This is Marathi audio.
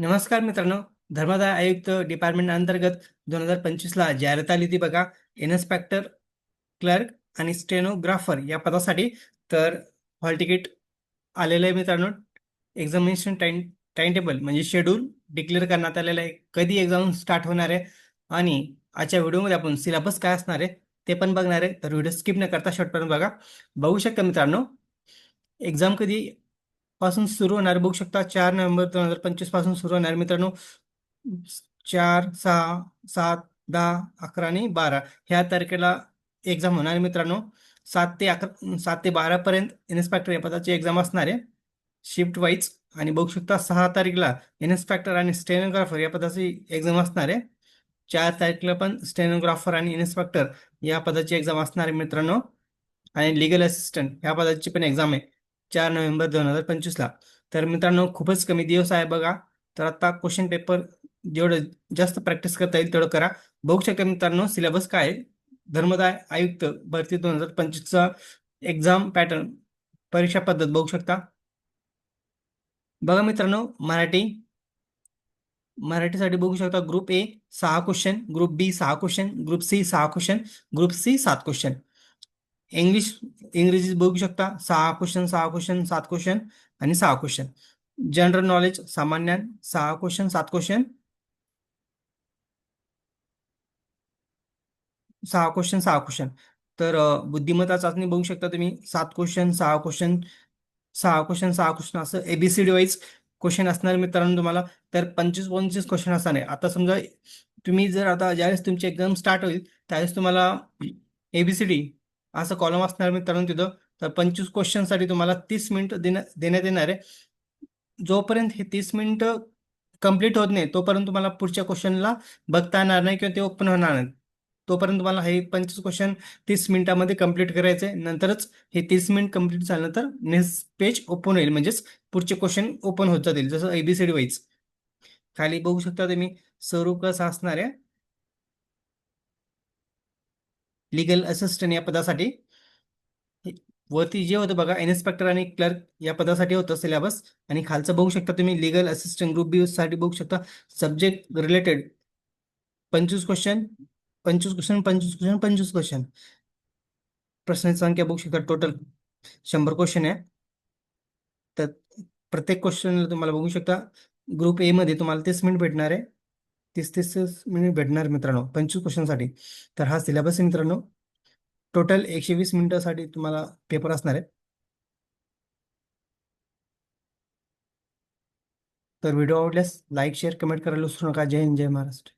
नमस्कार मित्रांनो. धर्मादाय आयुक्त डिपार्टमेंट अंतर्गत दोन हजार पंचवीसला जाहिरात आली होती बघा. इन्स्पेक्टर क्लर्क आणि स्टेनोग्राफर या पदासाठी तर हॉल तिकीट आलेलं आहे मित्रांनो. एक्झामिनेशन टाइम टाइम टेबल म्हणजे शेड्यूल डिक्लेअर करण्यात आलेलं आहे. कधी एक्झाम स्टार्ट होणार आहे आणि आजच्या व्हिडिओमध्ये आपण सिलेबस काय असणार आहे ते पण बघणार आहे. तर व्हिडिओ स्किप न करता शॉर्टपर्यंत बघा. बघू शकता मित्रांनो. एक्झाम कधी पासून सुरू होणार. बघू शकता चार नोव्हेंबर दोन हजार पंचवीसपासून सुरू होणार मित्रांनो. चार सहा सात दहा अकरा आणि बारा. ह्या तारखेला एक्झाम होणार मित्रांनो. सात ते अकरा सात ते बारा पर्यंत इन्स्पेक्टर या पदाची एक्झाम असणार आहे. शिफ्ट वाईज आणि बघू शकता सहा तारखेला इन्स्पेक्टर आणि स्टेनोग्राफर या पदाची एक्झाम असणार आहे. चार तारखेला पण स्टेनोग्राफर आणि इन्स्पेक्टर या पदाची एक्झाम असणार आहे मित्रांनो. आणि लिगल असिस्टंट या पदाची पण एक्झाम आहे. चार नोव्हेंबर दोन हजार पंचवीसला. तर मित्रांनो खूपच कमी दिवस आहे बघा. तर आता क्वेश्चन पेपर जेवढं जास्त प्रॅक्टिस करता येईल तेवढं करा. बघू शकता मित्रांनो सिलेबस काय आहे? धर्मदाय आयुक्त भरती दोन हजार पंचवीसचा एक्झाम पॅटर्न परीक्षा पद्धत बघू शकता. बघा मित्रांनो मराठी मराठीसाठी बघू शकता ग्रुप ए सहा क्वेश्चन ग्रुप बी सहा क्वेश्चन ग्रुप सी सहा क्वेश्चन ग्रुप सी सात क्वेश्चन इंग्लिश इंग्रजी बघू शकता. सहा क्वेश्चन सहा क्वेश्चन सात क्वेश्चन आणि सहा क्वेश्चन जनरल नॉलेज सामान्य सहा क्वेश्चन सात क्वेश्चन सहा क्वेश्चन सहा क्वेश्चन तर बुद्धिमत्ता चाचणी बघू शकता तुम्ही. सात क्वेश्चन सहा क्वेश्चन सहा क्वेश्चन सहा क्वेश्चन असं एबीसीडी वाईज क्वेश्चन असणार मित्रांनो तुम्हाला. तर पंचवीस पंचवीस क्वेश्चन असणार आहे. आता समजा तुम्ही जर आता ज्यावेळेस तुमची एक्झाम स्टार्ट होईल त्यावेळेस तुम्हाला एबीसीडी असं कॉलम असणार मित्रांनो तिथं. तर पंचवीस क्वेश्चनसाठी तुम्हाला तीस मिनिट देण्या देण्यात येणार आहे. जोपर्यंत हे तीस मिनिटं कंप्लीट होत नाही तोपर्यंत तुम्हाला पुढच्या क्वेश्चनला बघता येणार नाही किंवा ते ओपन होणार नाही. तोपर्यंत तुम्हाला हे पंचवीस क्वेश्चन तीस मिनिटामध्ये कंप्लीट करायचे आहे. नंतरच हे तीस मिनिट कंप्लीट झाल्यानंतर नेक्स्ट पेज ओपन होईल. म्हणजेच पुढचे क्वेश्चन ओपन होत जातील. जसं एबीसीडी वाईज खाली बघू शकता तुम्ही. स्वरूप कसं असणार आहे? लिगल असिस्टंट या पदासाठी. वरती जे होतं बघा इन्स्पेक्टर आणि क्लर्क या पदासाठी होतं सिलेबस आणि खालचं बघू शकता तुम्ही लिगल असिस्टंट ग्रुप बी साठी बघू शकता सब्जेक्ट रिलेटेड पंचवीस क्वेश्चन पंचवीस क्वेश्चन पंचवीस क्वेश्चन पंचवीस क्वेश्चन प्रश्नाची संख्या बघू शकता टोटल शंभर क्वेश्चन आहे. तर प्रत्येक क्वेश्चनला तुम्हाला बघू शकता ग्रुप ए मध्ये तुम्हाला तीस मिनिट भेटणार आहे. तीस तीस मिनिट भेटणार मित्रांनो पंचवीस क्वेश्चनसाठी. तर हा सिलेबस आहे मित्रांनो. टोटल एकशे वीस मिनिटासाठी तुम्हाला पेपर असणार आहे तर व्हिडिओ आवडल्यास लाईक शेअर कमेंट करायला विसरू नका. जय हिंद जय महाराष्ट्र.